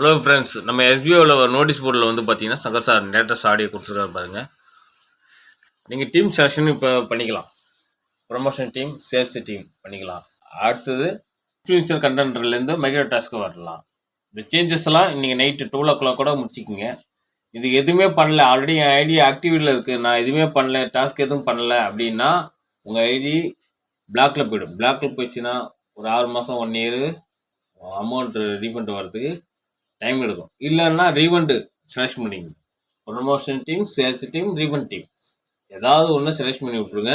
Hello friends நம்ம எஸ்பிஓவில் ஒரு notice போர்டில் வந்து பார்த்தீங்கன்னா சங்கர் சார் லேட்டஸ்ட் ஆடியோ கொடுத்துருக்காரு பாருங்கள் நீங்கள் டீம் செலெக்ஷன் இப்போ பண்ணிக்கலாம். ப்ரொமோஷன் டீம் சேல்ஸ் டீம் பண்ணிக்கலாம். அடுத்தது இன்ஃப்ளூன்சர் கண்டென்ட்லேருந்து மைக்ரோ டாஸ்க்கு வரலாம். இந்த சேஞ்சஸ் எல்லாம் இன்றைக்கி நைட்டு டூ ஓ கிளாக் கூட முடிச்சிக்கிங்க. இது எதுவுமே பண்ணல. ஆல்ரெடி என் ஐடி ஆக்டிவிட்டியில் இருக்குது நான் எதுவுமே பண்ணல. டாஸ்க் எதுவும் பண்ணல அப்படின்னா உங்கள் ஐடி பிளாக்ல போய்டும். பிளாக்ல போயிடுச்சுன்னா ஒரு ஆறு மாதம் ஒன் இயரு அமௌண்ட் ரீஃபண்ட் வர்றதுக்கு டைம் எடுக்கும். இல்லைன்னா ரீவண்டு செலக்ட் பண்ணிங்க ப்ரொமோஷன் டீம் சேல்ஸ் டீம் ரீவன் டீம் ஏதாவது ஒன்று செலக்ட் பண்ணி விட்ருங்க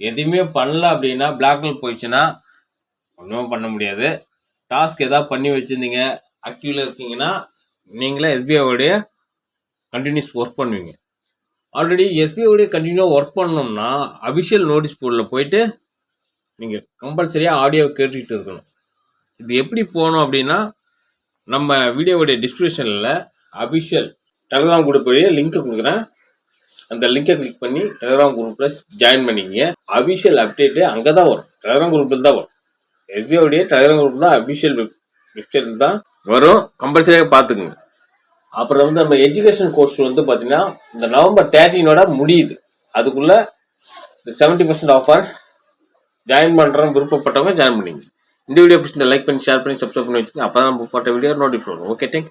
எதுவுமே பண்ணல அப்படின்னா பிளாக்ல போயிடுச்சுன்னா ஒன்றும் பண்ண முடியாது. டாஸ்க் எதாவது பண்ணி வச்சுருந்தீங்க ஆக்டிவில் இருக்கீங்கன்னா நீங்களே எஸ்பிஐயோடைய கண்டினியூஸ் ஒர்க் பண்ணுவீங்க. ஆல்ரெடி எஸ்பிஐயோடைய கண்டினியூவாக ஒர்க் பண்ணோம்னா அபிஷியல் நோட்டீஸ் போர்டில் போயிட்டு நீங்கள் கம்பல்சரியாக ஆடியோ கேட்டுக்கிட்டு இருக்கணும். இது எப்படி போகணும் அப்படின்னா நம்ம வீடியோவுடைய டிஸ்கிரிப்ஷனில் அபிஷியல் டெலகிராம் குரூப் வழியாக கொடுக்குறேன். அந்த லிங்கை கிளிக் பண்ணி டெலகிராம் குரூப்பில் ஜாயின் பண்ணிக்கிங்க. அபிஷியல் அப்டேட்டு அங்கே தான் வரும் டெலகிராம் குரூப்பில் தான் வரும். எஸ்பிஐடைய டெலகிராம் குரூப் தான் அபிஷியல் வெப்சைட் தான் வரும். கம்பல்சரியாக பார்த்துக்குங்க. அப்புறம் வந்து நம்ம எஜுகேஷன் கோர்ஸ் வந்து பார்த்தீங்கன்னா இந்த நவம்பர் தேர்ட்டீனோட முடியுது. அதுக்குள்ளே இந்த செவன்ட்டி பர்சன்ட் ஆஃபர் ஜாயின் பண்ணுறோம் விருப்பப்பட்டவங்க ஜாயின் பண்ணிங்க இந்த வீடியோ பிடிச்சிருந்தா லைக் பண்ணி ஷேர் பண்ணி சப்ஸ்கிரைப் பண்ணி வச்சுக்கோங்க. அப்போ தான் நம்ம போட்ட வீடியோ நோட்டிஃபை ஓகே தேங்க்யூ